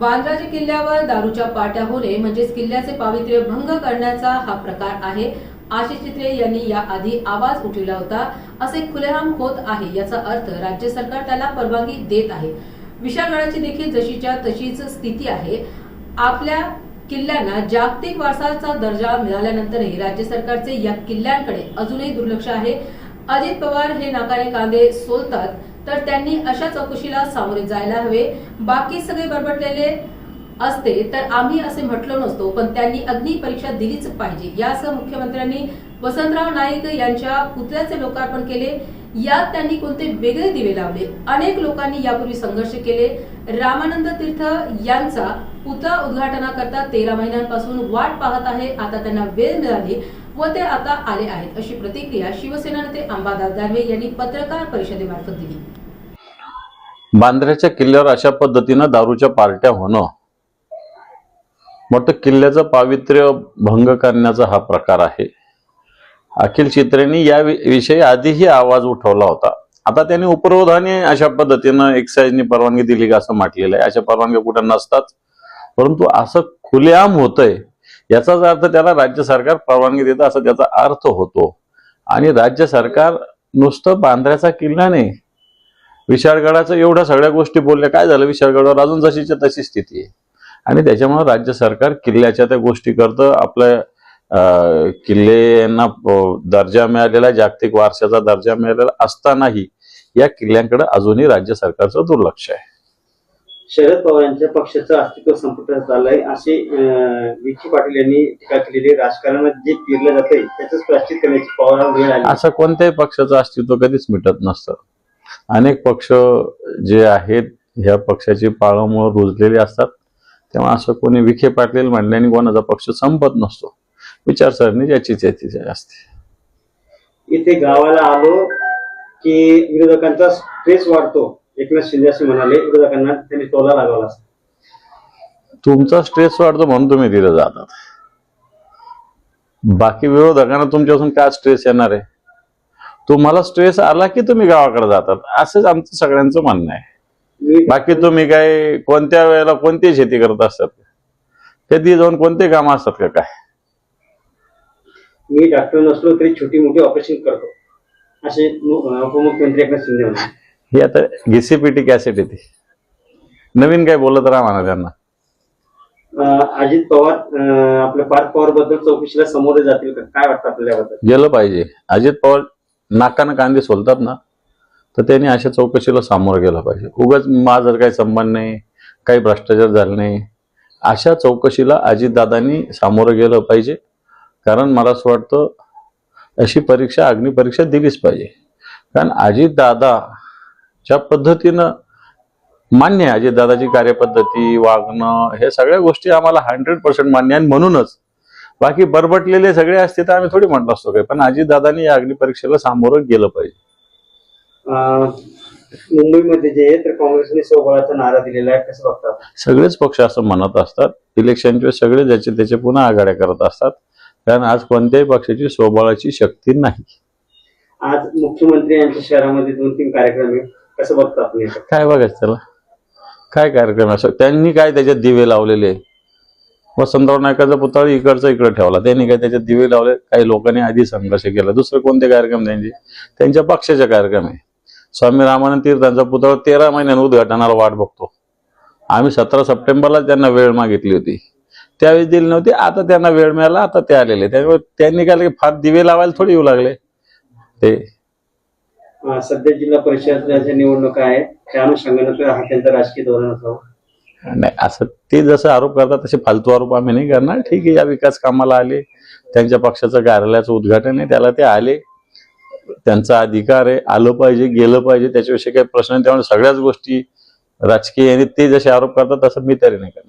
बांद्राच्या किल्ल्यावर दारूच्या पाट्या होणे म्हणजेच किल्ल्याचे पावित्र्य भंग करण्याचा हा प्रकार आहे. आशिष चित्रे यांनी याआधी आवाज उठविला होता. असे खुलेआम होत आहे याचा अर्थ राज्य सरकार त्याला परवानगी देत आहे. विशाळगडाची देखील जशीच्या तशीच स्थिती आहे. आपल्या किल्ल्यांना जागतिक वारसाचा दर्जा मिळाल्यानंतरही राज्य सरकारचे या किल्ल्यांकडे अजूनही दुर्लक्ष आहे. अजित पवार हे नाकाने कांदे सोलतात तर त्यांनी अशा चौकशीला सामोरे जायला हवे. बाकी सगळे बरबटलेले असते तर आम्ही असे म्हटलो नसतो पण त्यांनी अग्निपरीक्षा दिलीच पाहिजे. यासह मुख्यमंत्र्यांनी वसंतराव नाईक यांच्या पुतळ्याचे लोकार्पण केले. यात त्यांनी कोणते वेगळे दिवे लावले? अनेक लोकांनी यापूर्वी संघर्ष केले. रामानंद तीर्थ यांचा पुतळा उद्घाटनाकरता तेरा महिन्यांपासून वाट पाहत आहे. आता त्यांना वेळ मिळाली. व ते आता आले आहेत अशी प्रतिक्रिया शिवसेना नेते अंबादास दानवे यांनी पत्रकार परिषदेमार्फत दिली. बांद्र्याच्या किल्ल्यावर अशा पद्धतीनं दारूच्या पार्ट्या होणं. मग किल्ल्याचं पावित्र्य भंग करण्याचा हा प्रकार आहे. अखिल चित्रेंनी या विषयी आधीही आवाज उठवला होता. आता त्यांनी उपरोधाने अशा पद्धतीनं एक्साईजनी परवानगी दिली का असं म्हटलेलं आहे. अशा परवानग्या कुठं नसतात. परंतु असं खुलेआम होतंय याचाच अर्थ त्याला राज्य सरकार परवानगी देतं असा त्याचा अर्थ होतो. आणि राज्य सरकार नुसतं बांद्र्याचा किल्ला नाही. विशाळगडाचं एवढ्या सगळ्या गोष्टी बोलल्या. काय झालं? विशाळगडावर अजून जशीच्या तशी स्थिती आहे. आणि त्याच्यामुळे राज्य सरकार किल्ल्याच्या त्या गोष्टी करतं. आपल्या किल्ले यांना दर्जा मिळालेला जागतिक वारशाचा दर्जा मिळालेला असतानाही या किल्ल्यांकडे अजूनही राज्य सरकारचं दुर्लक्ष आहे. शरद पवारांच्या पक्षाचं अस्तित्व संपुष्टात आलंय असे अं, विखे पाटील यांनी टीका केलेली. राजकारणात जे पेरलं जातंय त्याच प्राश्चित करण्याची पवार वेळ आली असं कोणत्याही पक्षाचं अस्तित्व कधीच मिटत नसतं. अनेक पक्ष जे आहेत ह्या पक्षाची पाळंमुळं रुजलेली असतात. तेव्हा असं कोणी विखे पाटील म्हणल्याने कोणाचा पक्ष संपत नसतो. विचारसरणी ज्याची त्याची असते इथे गावाला आलो की विरोधकांचा स्ट्रेस वाढतो. एकनाथ शिंदे असे म्हणाले विरोधकांना त्यांनी टोला लागवला तुमचा स्ट्रेस वाढतो म्हणून तुम्ही तिथे जातात बाकी विरोधकांना तुमच्यापासून काय स्ट्रेस येणार आहे? तुम्हाला स्ट्रेस आला की तुम्ही गावाकडे जातात. असंच आमचं सगळ्यांचं म्हणणं आहे. बाकी तुम्ही काय कोणत्या वेळेला कोणती शेती करत असतात? कधी जाऊन कोणते काम असतात का काय? मी डॉक्टर नसलो तरी छोटी मोठी ऑपरेशन करतो. असे उपमुख्यमंत्री एकनाथ शिंदे म्हणाले. ही आता घिसीपीटी कॅसेट येते नवीन काय बोलत राहा म्हणा त्यांना. अजित पवार आपल्या पार्थ पवारबद्दल चौकशीला समोर जातील का? काय वाटतं आपल्याला याबद्दल गेलं पाहिजे. अजित पवार नाकानं कांदे सोलतात ना तर त्यांनी अशा चौकशीला सामोरं गेलं पाहिजे. उगाच माझं काही संबंध नाही काही भ्रष्टाचार झाला नाही अशा चौकशीला अजितदादांनी सामोरं गेलं पाहिजे. कारण मला असं वाटतं अशी परीक्षा अग्निपरीक्षा दिलीच पाहिजे. कारण अजितदादा ज्या पद्धतीनं मान्य आहे अजितदादाची कार्यपद्धती वागणं हे सगळ्या गोष्टी आम्हाला हंड्रेड पर्सेंट मान्य आहे म्हणूनच बाकी बरबटलेले सगळे असते तर आम्ही थोडी म्हटलं असतो काय पण अजितदादांनी या अग्निपरीक्षेला सामोरं गेलं पाहिजे. मुंबईमध्ये जे आहे तर काँग्रेसने स्वबळाचा नारा दिलेला आहे कसं बघतात? सगळेच पक्ष असं म्हणत असतात. इलेक्शनच्या वेळेस सगळे ज्याचे त्याचे पुन्हा आघाड्या करत असतात. कारण आज कोणत्याही पक्षाची स्वबळाची शक्ती नाही. आज मुख्यमंत्री यांच्या शहरामध्ये दोन तीन कार्यक्रम कसं बघता आपण काय बघायचं त्याला? काय कार्यक्रम असं त्यांनी काय त्याच्यात दिवे लावलेले? वसंतराव नायकाचा पुतळा इकडचा इकडे ठेवला. त्यांनी काय त्याच्यात दिवे लावले? काही लोकांनी आधी संघर्ष केला. दुसरे कोणते कार्यक्रम त्यांचे? त्यांच्या पक्षाचे कार्यक्रम आहे. स्वामी रामानंद तीर्थांचा पुतळा तेरा महिन्यानं उद्घाटनाला वाट बघतो. आम्ही सतरा सप्टेंबरला त्यांना वेळ मागितली होती. त्यावेळी दिली नव्हती. आता त्यांना वेळ मिळाला. आता ते आलेले. त्यामुळे त्यांनी काय फार दिवे लावायला थोडी येऊ लागले. ते सध्या जिल्हा परिषदेच्या निवडणुका आहेत त्या अनुषंगाने हा त्यांचा राजकीय धोरण असावं. नाही असं ते जसं आरोप करतात तसे फालतू आरोप आम्ही नाही करणार. ठीक आहे या विकास कामाला आले त्यांच्या पक्षाचं कार्यालयाचं उद्घाटन आहे त्याला ते आले. त्यांचा अधिकार आहे आलं पाहिजे गेलं पाहिजे त्याच्याविषयी काही प्रश्न नाही. त्यामुळे सगळ्याच गोष्टी राजकीय आणि ते जसे आरोप करतात तसं मी तरी नाही करणार.